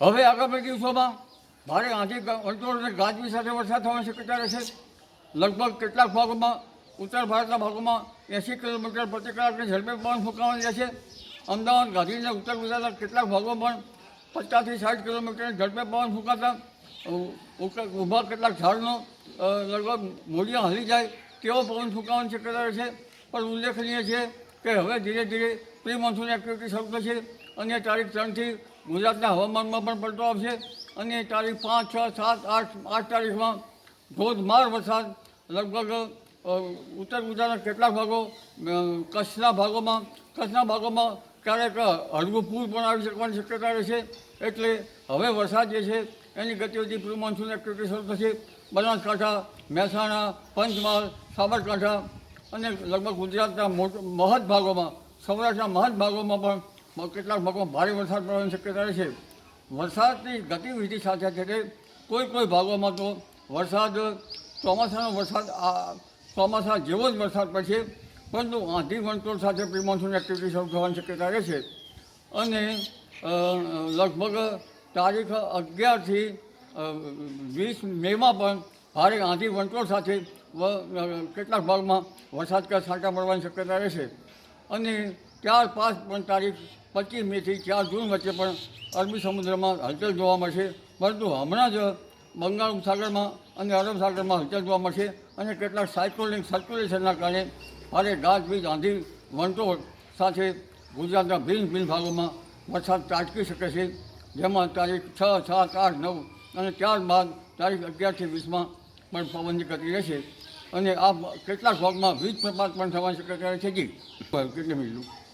હવે આગામી દિવસોમાં ભારે આંધી વંટોળ અને ગાજવી સાથે વરસાદ થવાની શક્યતા રહેશે લગભગ કેટલાક ભાગોમાં, ઉત્તર ભારતના ભાગોમાં એંસી કિલોમીટર પ્રતિ કલાકની ઝડપે પવન ફૂંકાવાની રહેશે. અમદાવાદ, ગાંધીનગર, ઉત્તર ગુજરાતના કેટલાક ભાગોમાં પણ પચાસથી સાઠ કિલોમીટરની ઝડપે પવન ફૂંકાતા. ઊભા કેટલાક ઝાડનો લગભગ મૂળિયા હલી જાય તેવો પવન ફૂંકાવાની શક્યતા રહેશે પણ ઉલ્લેખનીય છે કે હવે ધીરે ધીરે પ્રી મોન્સૂન એક્ટિવિટી શરૂ થશે. અને તારીખ ત્રણથી ગુજરાતના હવામાનમાં પણ પડતો આવશે અને તારીખ પાંચ, છ, સાત, આઠ આઠ તારીખમાં ધોધમાર વરસાદ, લગભગ ઉત્તર ગુજરાતના કેટલાક ભાગો કચ્છના ભાગોમાં કચ્છના ભાગોમાં ક્યારેક હળવું પૂર પણ આવી શકવાની શક્યતા રહેશે એટલે હવે વરસાદ જે છે, એની ગતિવિધિ પ્રી મોન્સૂન એક્ટિવિટી શરૂ થશે. બનાસકાંઠા, મહેસાણા, પંચમહાલ, સાબરકાંઠા અને લગભગ ગુજરાતના મોટ, મહદ ભાગોમાં, સૌરાષ્ટ્રના મહદ ભાગોમાં પણ કેટલાક ભાગોમાં ભારે વરસાદ પડવાની શક્યતા રહેશે વરસાદની ગતિવિધિ સાથે સાથે કોઈ કોઈ ભાગોમાં તો વરસાદ, ચોમાસાનો વરસાદ, આ ચોમાસા જેવો જ વરસાદ પડશે પરંતુ આંધી વંટોળ સાથે પ્રિમોન્સૂન એક્ટિવિટી શરૂ થવાની શક્યતા રહેશે અને લગભગ તારીખ અગિયારથી વીસ મેમાં પણ ભારે આંધી વંટોળ સાથે કેટલાક ભાગમાં વરસાદ કે છાંટા પડવાની શક્યતા રહેશે અને ત્યાર પાંચ પણ તારીખ પચીસ મેથી ચાર જૂન વચ્ચે પણ અરબી સમુદ્રમાં હલચલ જોવા મળશે. પરંતુ હમણાં જ બંગાળ ઉપસાગરમાં અને અરબ સાગરમાં હલચલ જોવા મળશે અને કેટલાક સાયક્લોનિક સર્ક્યુલેશનના કારણે ભારે ગાજવીજ, આંધી વંટોળ સાથે ગુજરાતના ભિન્ન ભિન્ન ભાગોમાં વરસાદ ત્રાટકી શકે છે. જેમાં તારીખ છ, સાત, આઠ, નવ અને ત્યારબાદ તારીખ અગિયારથી વીસમાં પણ પવનની ગતિ રહેશે. અને આ કેટલાક ભાગમાં વીજ પ્રપાત પણ થવાની શક્યતા રહેશે જી. કેટલી મિનિટનું